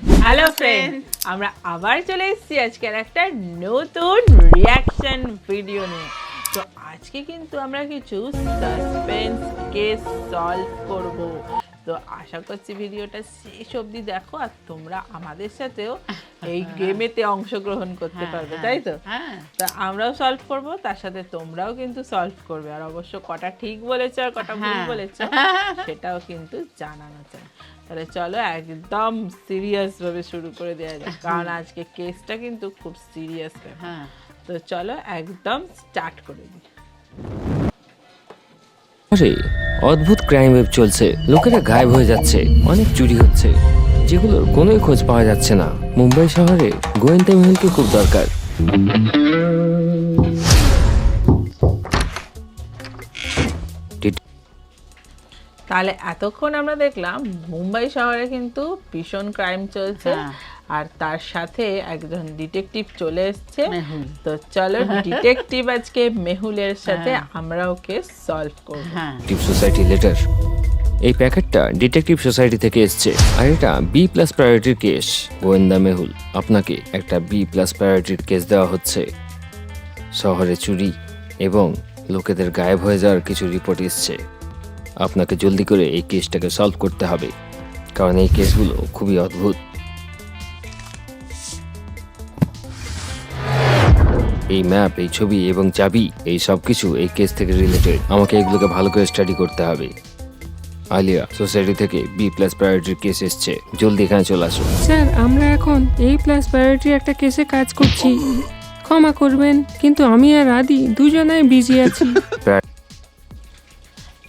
Hello friend আমরা আবার চলে এসেছি আজকের একটা নতুন রিয়াকশন ভিডিও নিয়ে। তো আজকে কিন্তু আমরা কিছু সাসপেন্স কেস সলভ করব। তো আশা করছি ভিডিওটা শেষ অবধি দেখো আর তোমরা আমাদের সাথেও এই গেমেতে অংশগ্রহণ করতে পারবে তাই তো? হ্যাঁ। তা আমরাও সলভ করব তার সাথে তোমরাও কিন্তু সলভ করবে। আর অবশ্য কটা ঠিক বলেছ আর কটা ভুল হ্যাঁ। বলেছ সেটাও কিন্তু জানানো চাই তাহলে চলো একদম সিরিয়াস ভাবে শুরু করে দেওয়া যাক। কারণ আজকে কেসটা কিন্তু খুব সিরিয়াস হ্যাঁ। তো চলো একদম স্টার্ট করে দিই। আরে অদ্ভুত ক্রাইম ওয়েব চলছে। লোকেরা গায়েব হয়ে যাচ্ছে। অনেক চুরি হচ্ছে। যেগুলোর কোনোই খোঁজ পাওয়া যাচ্ছে না। মুম্বাই শহরে গোয়েন্দা মহলকে খুব দরকার। তাহলে এতক্ষণ আমরা দেখলাম মুম্বাই শহরে কিন্তু ভীষণ ক্রাইম চলছে। হ্যাঁ। আর তার সাথে একজন ডিটেকটিভ চলে এসছে। তো চলো ডিটেকটিভ আজকে মেহুলের সাথে হ্যাঁ। আমরা ওকে সলভ করব। হ্যাঁ। ডিটেকটিভ সোসাইটি লেটার এই প্যাকেটটা ডিটেকটিভ সোসাইটি থেকে এসছে। আর এটা বি প্লাস প্রায়োরিটির কেস গোয়েন্দা মেহুল আপনাকে একটা বি প্লাস প্রায়োরিটির কেস দেওয়া হচ্ছে। শহরে চুরি এবং লোকেদের গায়েব হয়ে যাওয়ার কিছু রিপোর্ট এসছে। আপনাকে জলদি করে এই কেসটাকে সলভ করতে হবে। কারণ এই কেসগুলো খুবই অদ্ভুত। এই ম্যাপ এই ছবি এবং চাবি এই সব কিছু এই কেস থেকে রিলেটেড আমাকে এগুলোকে ভালো করে স্টাডি করতে হবে। আলিয়া সোসাইটি থেকে বি প্লাস প্রায়োরিটির কেস এসছে। জলদি এখানে চলে আসো স্যার আমরা এখন এই প্লাস প্রায়োরিটির একটা কেসে কাজ করছি। ক্ষমা করবেন কিন্তু আমি আর আদি দুজনাই বিজি আছি।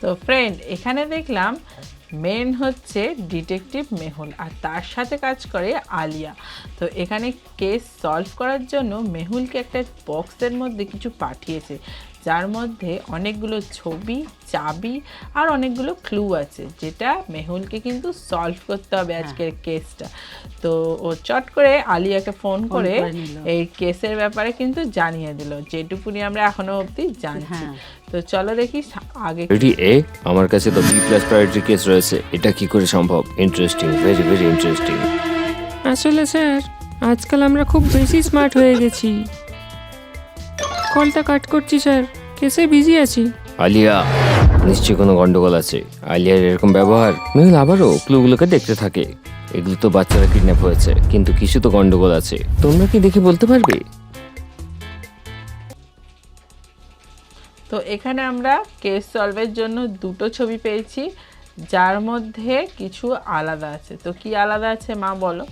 তো ফ্রেন্ড এখানে দেখলাম মেন হচ্ছে ডিটেকটিভ মেহুল আর তার সাথে কাজ করে আলিয়া। তো এখানে কেস সলভ করার জন্য মেহুলকে একটা বক্সের মধ্যে কিছু পাঠিয়েছে। যার মধ্যে অনেকগুলো ছবি চাবি আর অনেকগুলো ক্লু আছে যেটা মেহুলকে কিন্তু সলভ করতে হবে আজকের কেসটা তো ও চট করে আলিয়াকে ফোন করে এই কেসের ব্যাপারে কিন্তু জানিয়ে দিল যেটুকুনি আমরা এখনও অবধি জানছি। হ্যাঁ। তো চলো দেখি আগে রেডি এ আমার কাছে তো বি প্লাস প্রায়োরিটির কেস রয়েছে। এটা কি করে সম্ভব? ইন্টারেস্টিং ভেরি ভেরি ইন্টারেস্টিং আসলে স্যার আজকাল আমরা খুব বেশি স্মার্ট হয়ে গেছি। কলটা কাট করছি স্যার। কেসে বিজি আছি। আলিয়া নিশ্চয়ই কোনো গন্ডগোল আছে? আলিয়ার এরকম ব্যবহার? মেহুল আবারও ক্লুগুলোকে দেখতে থাকে। এগুলো তো বাচ্চারা কিডন্যাপ হয়েছে কিন্তু কিছু তো গন্ডগোল আছে। তোমরা কি দেখে বলতে পারবে? তো এখানে আমরা কেস সলভের জন্য দুটো ছবি পেয়েছি। যার মধ্যে কিছু আলাদা আছে। তো কি আলাদা আছে মা বলো?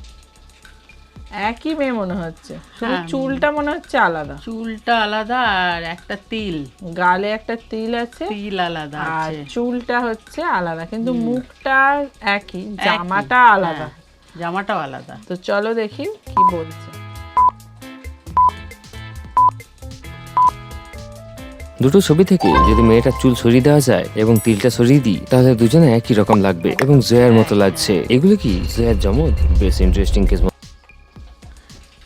একই মেয়ে মনে হচ্ছে। শুধু হ্যাঁ। চুলটা মনে হচ্ছে আলাদা। চুলটা আলাদা আর একটা তিল। গালে একটা তিল আছে। তিল আলাদা আর চুলটা হচ্ছে আলাদা কিন্তু মুখটা একই জামাটা আলাদা। হ্যাঁ, জামাটাও আলাদা। তো চলো দেখি কি বলছে। দুটো ছবি থেকে যদি মেয়েটার চুল সরিয়ে দেওয়া যায় এবং তিলটা সরিয়ে দিই তাহলে দুজনে একই রকম লাগবে এবং জয়ার মতো লাগছে। এগুলো কি জয়ার জমজ? বেশ ইন্টারেস্টিং কেস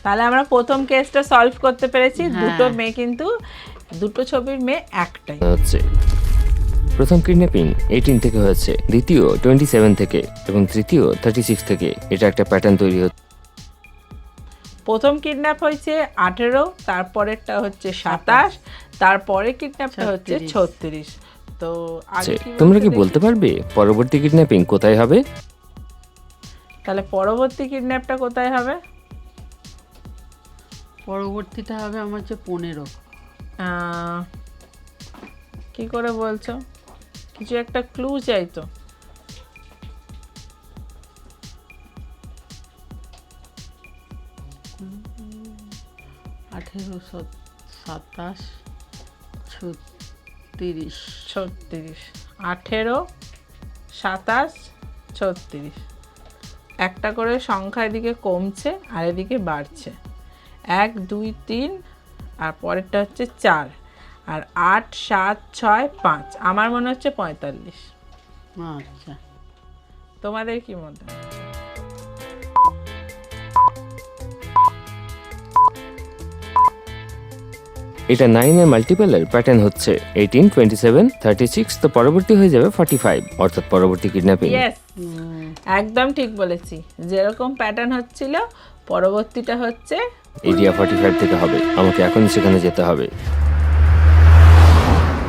তাহলে আমরা প্রথম কেসটা সলভ করতে পেরেছি। হ্যাঁ। দুটো মেয়ে কিন্তু দুটো ছবির মেয়ে একটাই। হচ্ছে। প্রথম কিডন্যাপিং এইটিন থেকে হয়েছে দ্বিতীয় টোয়েন্টি সেভেন থেকে এবং তৃতীয় থার্টি সিক্স থেকে। এটা একটা প্যাটার্ন তৈরি হচ্ছে। প্রথম কিডন্যাপ হয়েছে আঠেরো তারপরেরটা হচ্ছে সাতাশ তারপরে কিডন্যাপটা হচ্ছে ছত্রিশ। তো আচ্ছা, তোমরা কি বলতে পারবে? পরবর্তী কিডন্যাপিং কোথায় হবে? তাহলে পরবর্তী কিডন্যাপটা কোথায় হবে? পরবর্তীটা হবে আমার হচ্ছে পনেরো। কি করে বলছো? কিছু একটা ক্লু চাই তো। আঠেরো সাতাশ ছত্রিশ। ছত্রিশ। আঠেরো সাতাশ ছত্রিশ। একটা করে সংখ্যা এদিকে কমছে আর এদিকে বাড়ছে। এক দুই তিন আর পরেরটা হচ্ছে চার। আর আট সাত ছয় পাঁচ। আমার মনে হচ্ছে পঁয়তাল্লিশ। আচ্ছা। তোমাদের কি মনে হয় এটা নাইনের মাল্টিপেলের প্যাটার্ন হচ্ছে eighteen twenty seven thirty six তো পরবর্তী হয়ে যাবে ফর্টি ফাইভ অর্থাৎ পরবর্তী কিডন্যাপিং একদম ঠিক বলেছি। যেরকম প্যাটার্ন হচ্ছিল পরবর্তীটা হচ্ছে এরিয়া ফর্টি ফাইভ থেকে হবে। আমাকে এখন সেখানে যেতে হবে।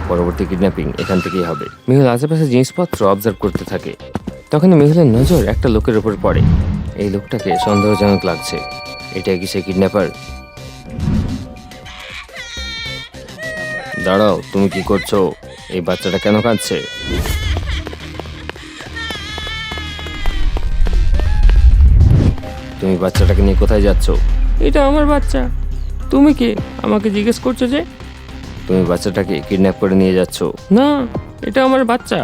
পরবর্তী কিডন্যাপিং এখান থেকেই হবে। মেহুল আশেপাশে জিনিসপত্র অবজার্ভ করতে থাকে। তখন মেহুলের নজর একটা লোকের উপর পড়ে। এই লোকটাকে সন্দেহজনক লাগছে। এটা কি সে কিডন্যাপার দাঁড়াও, তুমি কি করছ? এই বাচ্চাটা কেন কাঁদছে? তুমি বাচ্চাটাকে নিয়ে কোথায় যাচ্ছো? এটা আমার বাচ্চা। তুমি কে? আমাকে জিজ্ঞেস করছ যে? তুমি বাচ্চাটাকে কিডন্যাপ করে নিয়ে যাচ্ছ। না এটা আমার বাচ্চা।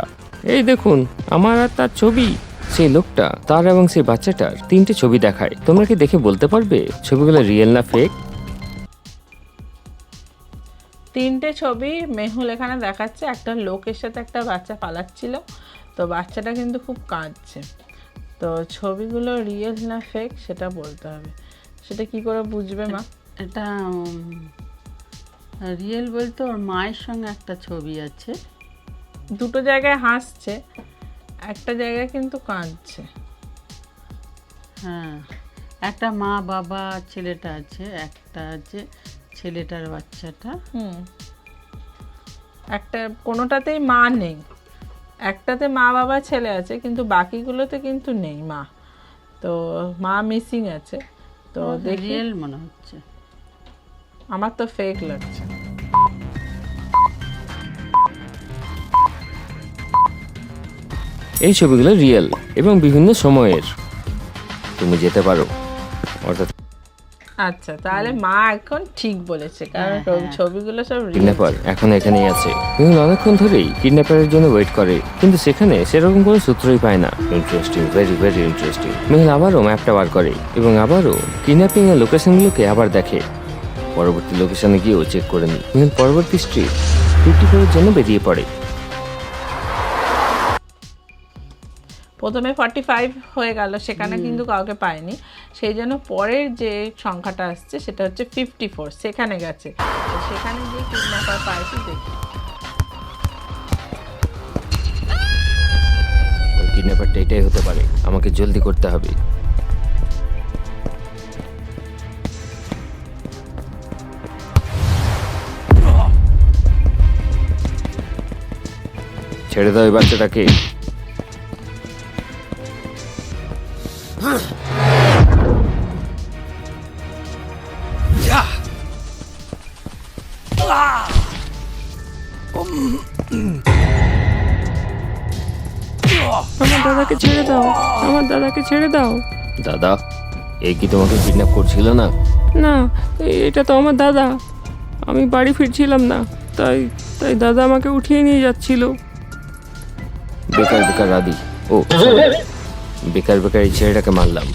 এই দেখুন আমার আর তার ছবি। সেই লোকটা তার এবং সেই বাচ্চাটার তিনটে ছবি দেখায়। তোমরা কি দেখে বলতে পারবে? ছবিগুলো রিয়েল না ফেক তিনটে ছবি মেহুল এখানে দেখাচ্ছে। একটা লোকের সাথে একটা বাচ্চা পালাচ্ছিল। তো বাচ্চাটা কিন্তু খুব কাঁদছে। তো ছবিগুলো রিয়েল না ফেক সেটা বলতে হবে। সেটা কি করে বুঝবে মা? এটা রিয়েল বলতে ওর মায়ের সঙ্গে একটা ছবি আছে। দুটো জায়গায় হাসছে একটা জায়গায় কিন্তু কাঁদছে। হ্যাঁ একটা মা বাবা ছেলেটা আছে একটা আছে ছেলেটার বাচ্চাটা। হুম একটা কোনোটাতেই মা নেই। একটাতে মা বাবা ছেলে আছে কিন্তু বাকিগুলোতে কিন্তু নেই মা। তো মা মিসিং আছে। তো দেখি। রিয়েল মনে হচ্ছে। আমার তো ফেক লাগছে। এই ছবিগুলো রিয়েল এবং বিভিন্ন সময়ের। তুমি যেতে পারো। অর্থাৎ আচ্ছা তাহলে মা এখন ঠিক বলেছে কারণ হ্যাঁ, হ্যাঁ। ছবিগুলো সব। কিডন্যাপার এখন এখানেই আছে। মেহুল অনেকক্ষণ ধরেই কিডন্যাপারের জন্য ওয়েট করে কিন্তু সেখানে সেরকম কোনো সূত্রই পায় না। Interesting very very interesting Mehul আবারও ম্যাপটা বার করে এবং আবারও কিডন্যাপিং এর লোকেশনগুলোকে আবার দেখে। পরবর্তী লোকেশনে গিয়েও চেক করে নি মেহুল পরবর্তী স্ট্রিট ফিফটি ফোরের জন্য বেরিয়ে পড়ে। প্রথমে ফর্টি ফাইভ হয়ে গেল সেখানে কিন্তু কাউকে পায়নি। সেই জন্য পরের যে সংখ্যাটা আসছে সেটা হচ্ছে ফিফটি ফোর সেখানে গেছে। তো সেখানে গিয়ে কিডন্যাপার পাইছি দেখি। কিডন্যাপারটা এটাই হতে পারে আমাকে জলদি করতে হবে। ছেড়ে দাও এই বাচ্চাটাকে। আমার দাদাকে ছেড়ে দাও। আমার দাদাকে ছেড়ে দাও। দাদা এই কি তোমাকে কিডন্যাপ করছিল না? না এটা তো আমার দাদা। আমি বাড়ি ফিরছিলাম না তাই তাই দাদা আমাকে উঠিয়ে নিয়ে যাচ্ছিল। বেকার বেকার রাদি ও বেকার বেকার এই ছেলেটাকে মারলাম।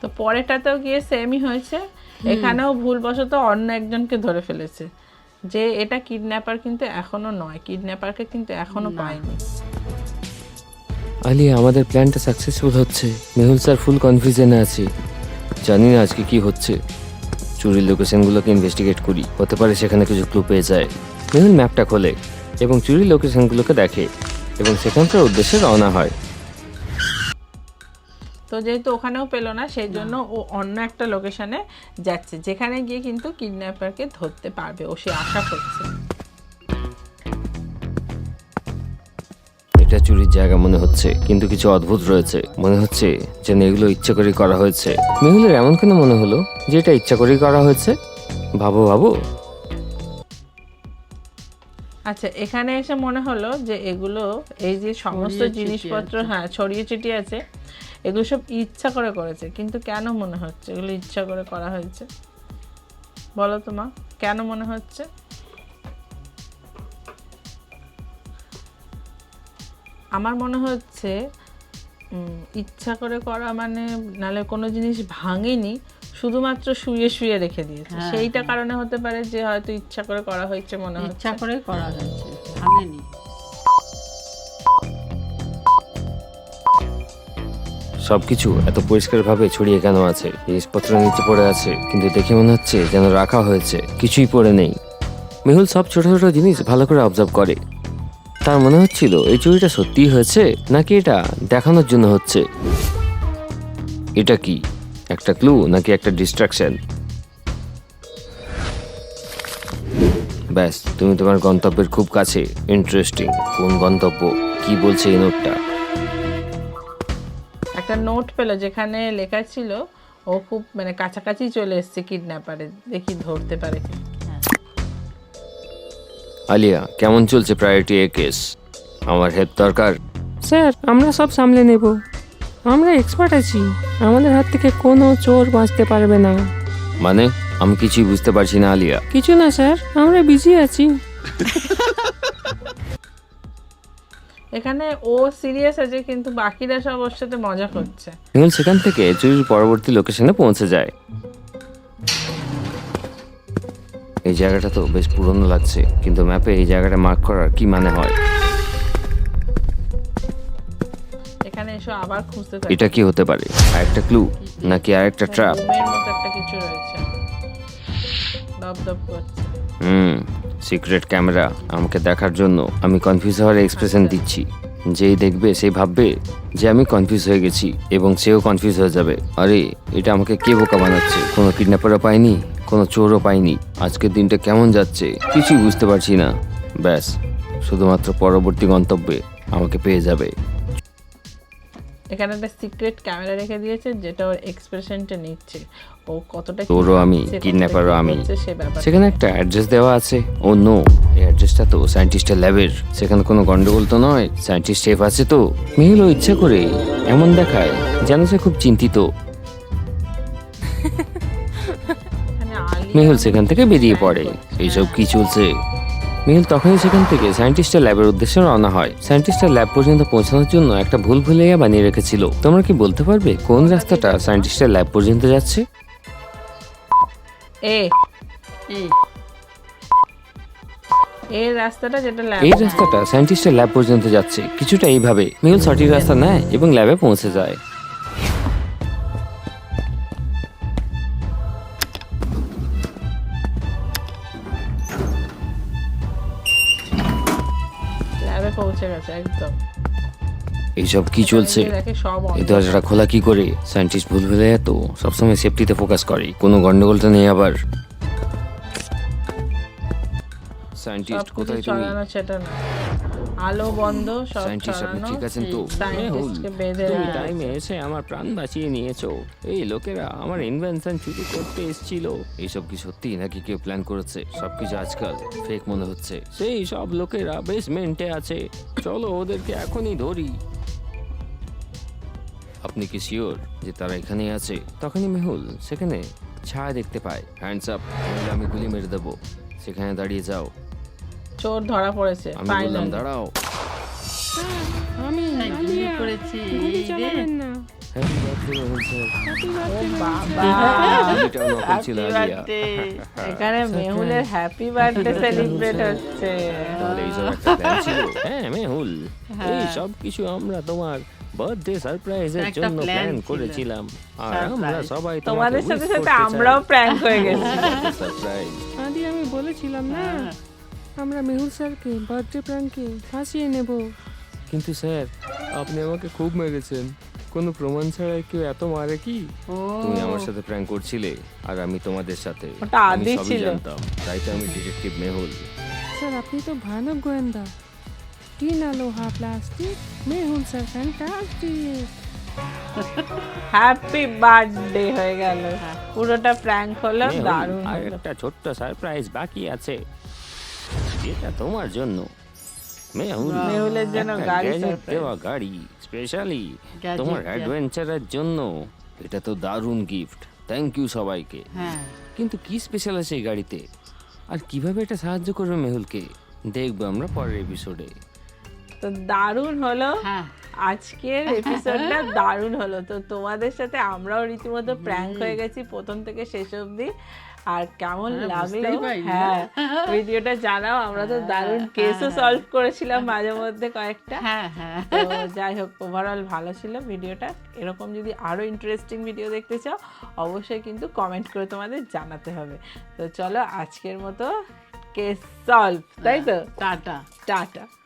তো পরেরটাতেও গিয়ে সেমই হয়েছে। এখানেও ভুলবশত অন্য একজনকে ধরে ফেলেছে। যে এটা কিডন্যাপার কিন্তু এখনও নয়। কিডন্যাপারকে কিন্তু এখনও পায়নি। আলিয়া আমাদের প্ল্যানটা সাকসেসফুল হচ্ছে। মেহুল স্যার ফুল কনফিউশনে আছে। জানি না আজকে কি হচ্ছে। চুরির লোকেশনগুলোকে ইনভেস্টিগেট করি। হতে পারে সেখানে কিছু ক্লু পেয়ে যায়। মেহুল ম্যাপটা খোলে এবং চুরির লোকেশনগুলোকে দেখে এবং সেখানকার উদ্দেশ্যে রওনা হয়। তো যেহেতু ওখানেও পেল না সেই জন্য ও অন্য একটা লোকেশনে যাচ্ছে যেখানে গিয়ে কিন্তু কিডন্যাপারকে ধরতে পারবে ও সে আশা করছে। এটা চুরির জায়গা মনে হচ্ছে কিন্তু কিছু অদ্ভুত রয়েছে। মনে হচ্ছে যেন এগুলো ইচ্ছা করেই করা হয়েছে। মেহুলের এমন কেন মনে হলো যে এটা ইচ্ছা করেই করা হয়েছে? ভাবো ভাবো। আচ্ছা এখানে এসে মনে হলো যে এগুলো এই যে সমস্ত জিনিসপত্র হ্যাঁ ছড়িয়ে ছিটিয়ে আছে এগুলো সব ইচ্ছা করে করেছে কিন্তু কেন মনে হচ্ছে? এগুলো ইচ্ছা করে করা হয়েছে। বলো তো মা কেন মনে হচ্ছে? আমার মনে হচ্ছে উম, ইচ্ছা করে করা মানে নালে কোনো জিনিস ভাঙেনি শুধুমাত্র শুয়ে শুয়ে রেখে দিয়েছে। হ্যাঁ, সেইটা কারণে হতে পারে যে হয়তো ইচ্ছা করে করা হয়েছে মনে হচ্ছে। ইচ্ছা করে করা হয়েছে ভাঙেনি। সবকিছু এত পরিষ্কারভাবে ছড়িয়ে কেন আছে? জিনিসপত্র নিচে পড়ে আছে, কিন্তু দেখে মনে হচ্ছে যেন রাখা হয়েছে, কিছুই পড়ে নেই। মেহুল সব ছোট ছোট জিনিস ভালো করে অবজার্ভ করে। তার মনে হচ্ছিল, এই চুরিটা সত্যিই হয়েছে, নাকি এটা দেখানোর জন্য হচ্ছে? এটা কি? একটা ক্লু নাকি একটা ডিস্ট্রাকশন ব্যাস, তুমি তোমার গন্তব্যের খুব কাছে। ইন্টারেস্টিং কোন গন্তব্য? কি বলছে এই নোটটা? একটা নোট পেল যেখানে লেখা ছিল ও খুব মানে কাছাকাছি চলে এসছে কিডন্যাপারে দেখি ধরতে পারে কি আলিয়া কেমন চলছে প্রায়োরিটি এ কেস আমার হেল্প দরকার? স্যার আমরা সব সামলে নেব। আমরা এক্সপার্ট আছি। আমাদের হাত থেকে কোনো চোর বাঁচতে পারবে না। মানে? আমি কিছুই বুঝতে পারছি না আলিয়া। কিছু না স্যার। আমরা বিজি আছি। এখানে ও সিরিয়াস আছে কিন্তু বাকিরা সব ওর সাথে মজা করছে। মেহুল সেখান থেকে চুরির পরবর্তী লোকেশনে পৌঁছে যায়। এই জায়গাটা তো বেশ পুরনো লাগছে কিন্তু ম্যাপে এই জায়গাটা মার্ক করার কি মানে হয়? এখানে এসো আবার খুঁজতে থাকে। এটা কি হতে পারে? আরেকটা ক্লু নাকি আরেকটা ট্র্যাপ রুমের মতো একটা কিছু রয়েছে। দপ দপ করছে। হুম, সিক্রেট ক্যামেরা আমাকে দেখার জন্য আমি কনফিউজ হওয়ার এক্সপ্রেশন দিচ্ছি। যেই দেখবে, সেই ভাববে যে আমি কনফিউজ হয়ে গেছি এবং সেও কনফিউজ হয়ে যাবে। আরে, এটা আমাকে কে বোকা বানাচ্ছে? কোনো কিডন্যাপারও পাইনি, কোনো চোরও পাইনি। আজকের দিনটা কেমন যাচ্ছে? কিছুই বুঝতে পারছি না। ব্যাস, শুধুমাত্র পরবর্তী গন্তব্যে আমাকে পেয়ে যাবে। এখানে একটা সিক্রেট ক্যামেরা রেখে দিয়েছে যেটা ওর এক্সপ্রেশনটা নিচ্ছে। ও কতটা চোরও আমি, কতটা kidnapper ও কি আমি। করছে সে ব্যাপার সেখানে একটা অ্যাড্রেস দেওয়া আছে। ও নো এই অ্যাড্রেসটা তো সায়েন্টিস্টের ল্যাবের সেখানে কোনো গন্ডগোল তো নয় সায়েন্টিস্ট সেফ আছে তো। মেহিলও ইচ্ছা করে এমন দেখায় যেন সে খুব চিন্তিত। আলিয়া মেহুল সেখান থেকে বেরিয়ে পড়ে। এইসব কি চলছে? মেহুল তখনই সেখান থেকে সায়েন্টিস্টের ল্যাবের উদ্দেশ্যে রওনা হয়। সায়েন্টিস্টের ল্যাব পর্যন্ত পৌঁছানোর জন্য একটা ভুল ভুলাইয়া বানিয়ে রেখেছিল। তোমরা কি বলতে পারবে কোন রাস্তাটা সায়েন্টিস্টের ল্যাব পর্যন্ত যাচ্ছে? এ। এই এই রাস্তাটা যেটা ল্যাব এই রাস্তাটা সায়েন্টিস্টের ল্যাব পর্যন্ত যাচ্ছে কিছুটা এইভাবে। মেহুল সঠিক রাস্তা নেয় এবং ল্যাবে পৌঁছে যায়। এইসব কি চলছে? এই দরজাটা খোলা কি করে? সায়েন্টিস্ট ভুল ভুলে তো সবসময় সেফটিতে ফোকাস করে। কোনো গন্ডগোলটা নেই আবার। সায়েন্টিস্ট কোথায় তুমি? আলো বন্ধ সব সায়েন্টিস্ট আপনি ঠিক আছেন তো? সায়েন্টিস্টকে বেঁধে তুমি টাইমে এসে আমার প্রাণ বাঁচিয়ে নিয়েছো। এই লোকেরা আমার ইনভেনশন চুরি করতে এসেছিল। এইসব কি সত্যি নাকি কেউ প্ল্যান করেছে? সবকিছু আজকাল ফেক মনে হচ্ছে। সেই সব লোকেরা বেসমেন্টে আছে। চলো ওদেরকে এখনই ধরি। আপনি কি শিওর যে তারা এখানেই আছে? তখনই মেহুল সেখানে ছায়া দেখতে পায়। হ্যান্ডস আপ আমি গুলি মেরে দেবো। সেখানে দাঁড়িয়ে যাও। চোর ধরা পড়েছে আমি বললাম দাঁড়াও। আমি করেছি। গুলি চালাবেন না। হ্যাপি বার্থডে মেহুল স্যার এখানে মেহুলের হ্যাপি বার্থডে সেলিব্রেট হচ্ছে। তাহলে এইসব একটা প্ল্যান ছিল। হ্যাঁ মেহুল। এই সব কিছু আমরা তোমার বার্থডে সারপ্রাইজের জন্য প্ল্যান করেছিলাম। আর আমরা সবাই তোমাদের সাথে সাথে আমরাও প্র্যাঙ্ক হয়ে গেছি। সারপ্রাইজ আদি আমি বলেছিলাম না আমরা মেহুল স্যারকে বার্থডে প্রাঙ্কে ফাঁসিয়ে নেব। কিন্তু স্যার আপনি আমাকে খুব মেরেছেন। কোনো প্রমাণ ছাড়াই কেউ এত মারে কি? তুমি আমার সাথে প্র্যাঙ্ক করছিলে আর আমি তোমাদের সাথে। ওটা আমি আদি সবই ছিল। জানতাম। তাই তো আমি ডিটেকটিভ মেহুল। স্যার আপনি তো ভয়ানক গোয়েন্দা। টিনা লোহা plastic Mehul sir fantastic happy birthday হয়ে গেল। পুরোটা প্র্যাঙ্ক হলো দারুণ আর একটা ছোট্ট সারপ্রাইজ বাকি আছে। যেটা তোমার জন্য। মেহুল মেহুলের জন্য গাড়ি দেওয়া গাড়ি স্পেশালি তোমার অ্যাডভেঞ্চারের জন্য। এটা তো দারুণ গিফট থ্যাংক ইউ সবাইকে। হ্যাঁ। কিন্তু কি স্পেশাল আছে এই গাড়িতে? আর কীভাবে এটা সাহায্য করবে মেহুলকে? দেখব আমরা পরের এপিসোডে তো দারুণ হলো। হ্যাঁ। আজকের এপিসোডটা দারুণ হলো। তো তোমাদের সাথে আমরাও রীতিমতো প্র্যাঙ্ক হয়ে গেছি প্রথম থেকে শেষ অবধি। আর কেমন হ্যাঁ, লাগল। হ্যাঁ ভিডিওটা জানাও। আমরা তো দারুণ কেসও সলভ করেছিলাম মাঝে মধ্যে কয়েকটা। হ্যাঁ হ্যাঁ। তো যাই হোক ওভারঅল ভালো ছিল ভিডিওটা। এরকম যদি আরও ইন্টারেস্টিং ভিডিও দেখতে চাও অবশ্যই কিন্তু কমেন্ট করে তোমাদের জানাতে হবে। তো চলো আজকের মতো কেস সলভ তাই তো? টাটা। টাটা।